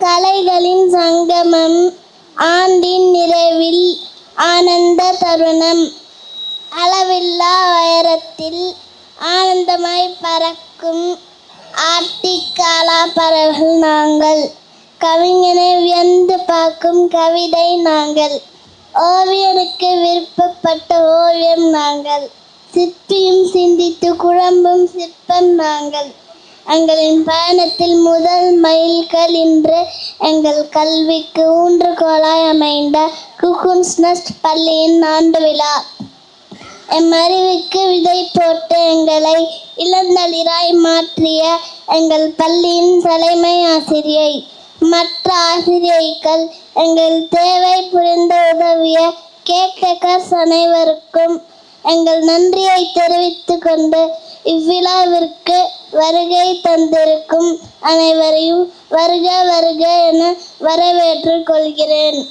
கலைகளின் சங்கமம் ஆண்டின் நிறைவில் ஆனந்த தருணம். அளவில்லா உயரத்தில் ஆனந்தமாய் பறக்கும் ஆட்டிக்காலா பறவைகள் நாங்கள். கவிஞனை வியந்து பார்க்கும் கவிதை நாங்கள். ஓவியனுக்கு விருப்பப்பட்ட ஓவியம் நாங்கள். சிற்பியும் சிந்தித்து குழம்பும் சிற்பம் நாங்கள். எங்களின் பயணத்தில் முதல் மைல்கள் இன்று எங்கள் கல்விக்கு ஊன்றுகோலாய் அமைந்த குகுன்ஸ் நஸ்ட் பள்ளியின் ஆண்டு விழா. எம் அறிவுக்கு விதை போட்டு எங்களை இளந்தளிராய் மாற்றிய எங்கள் பள்ளியின் தலைமை ஆசிரியை மற்ற ஆசிரியைகள் எங்கள் தேவை புரிந்து உதவிய கேட்டகர்ஸ் அனைவருக்கும் எங்கள் நன்றியை தெரிவித்துக் கொண்டு இவ்விழாவிற்கு வருகை தந்திருக்கும் அனைவரையும் வருக வருக என வரவேற்றுக் கொள்கிறேன்.